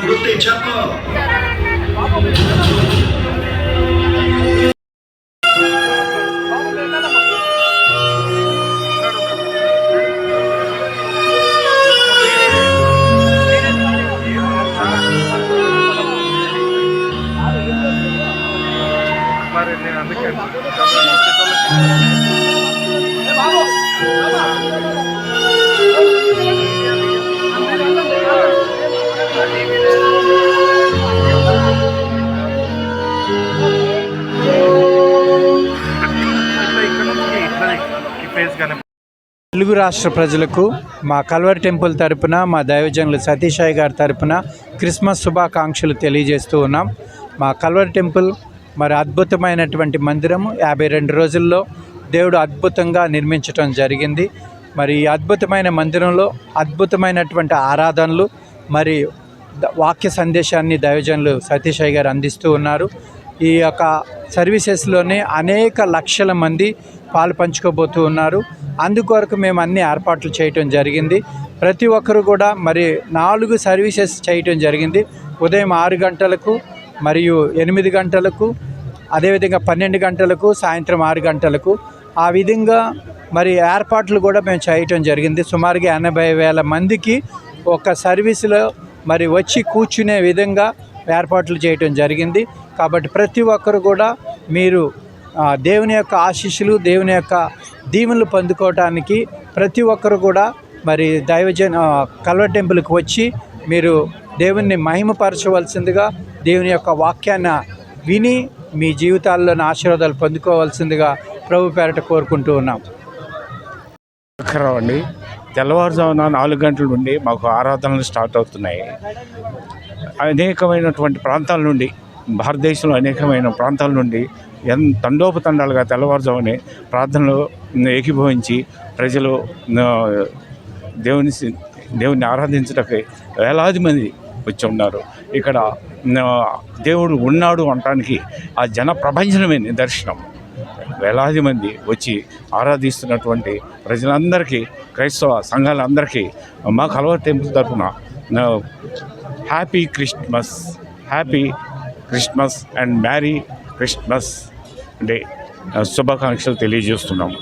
వృత్తి చెప్పు మరి నేను అందుకే ఈ కానీ తెలుగు రాష్ట్ర ప్రజలకు మా కల్వర్ టెంపుల్ తరపున మా దైవజనులు సతీషాయ్ గారి తరపున క్రిస్మస్ శుభాకాంక్షలు తెలియజేస్తూ ఉన్నాం. మా కల్వర్ టెంపుల్ మరి అద్భుతమైనటువంటి మందిరము. యాభై రెండు రోజుల్లో దేవుడు అద్భుతంగా నిర్మించటం జరిగింది. మరి ఈ అద్భుతమైన మందిరంలో అద్భుతమైనటువంటి ఆరాధనలు మరి వాక్య సందేశాన్ని దైవజనులు సతీషాయి గారు అందిస్తూ ఉన్నారు. ఈ యొక్క సర్వీసెస్లోనే అనేక లక్షల మంది పాలు పంచుకోబోతూ ఉన్నారు. అందుకొరకు మేము అన్ని ఏర్పాట్లు చేయటం జరిగింది. ప్రతి ఒక్కరు కూడా మరి నాలుగు సర్వీసెస్ చేయటం జరిగింది. ఉదయం ఆరు గంటలకు మరియు ఎనిమిది గంటలకు అదేవిధంగా పన్నెండు గంటలకు సాయంత్రం ఆరు గంటలకు. ఆ విధంగా మరి ఏర్పాట్లు కూడా మేము చేయటం జరిగింది. సుమారుగా ఎనభై వేల మందికి ఒక సర్వీసులో మరి వచ్చి కూర్చునే విధంగా ఏర్పాట్లు చేయటం జరిగింది. కాబట్టి ప్రతి ఒక్కరు కూడా మీరు దేవుని యొక్క ఆశీస్సులు దేవుని యొక్క దీవెనలు పొందుకోవటానికి ప్రతి ఒక్కరు కూడా మరి దైవజన కల్వ టెంపుల్కి వచ్చి మీరు దేవుణ్ణి మహిమపరచవలసిందిగా దేవుని యొక్క వాక్యాన్ని విని మీ జీవితాల్లోని ఆశీర్వాదాలు పొందుకోవాల్సిందిగా ప్రభు పేరట కోరుకుంటూ ఉన్నాం. అండి తెల్లవారుజామున నాలుగు గంటల నుండి మాకు ఆరాధనలు స్టార్ట్ అవుతున్నాయి. అనేకమైనటువంటి ప్రాంతాల నుండి భారతదేశంలో అనేకమైన ప్రాంతాల నుండి ఎన్ తండోపతండాలుగా తెల్లవారుజామునే ప్రార్థనలు ఏకీభవించి ప్రజలు దేవుని దేవుని ఆరాధించడానికి వేలాది మంది వచ్చి ఉన్నారు. ఇక్కడ దేవుడు ఉన్నాడు అనటానికి ఆ జన ప్రపంచమే నిదర్శనం. వేలాది మంది వచ్చి ఆరాధిస్తున్నటువంటి ప్రజలందరికీ క్రైస్తవ సంఘాలందరికీ మా కలవర్ టెంపుల్ తరఫున happy Christmas happy Christmas and merry Christmas day శుభాకాంక్షలు తెలియజేస్తున్నాము.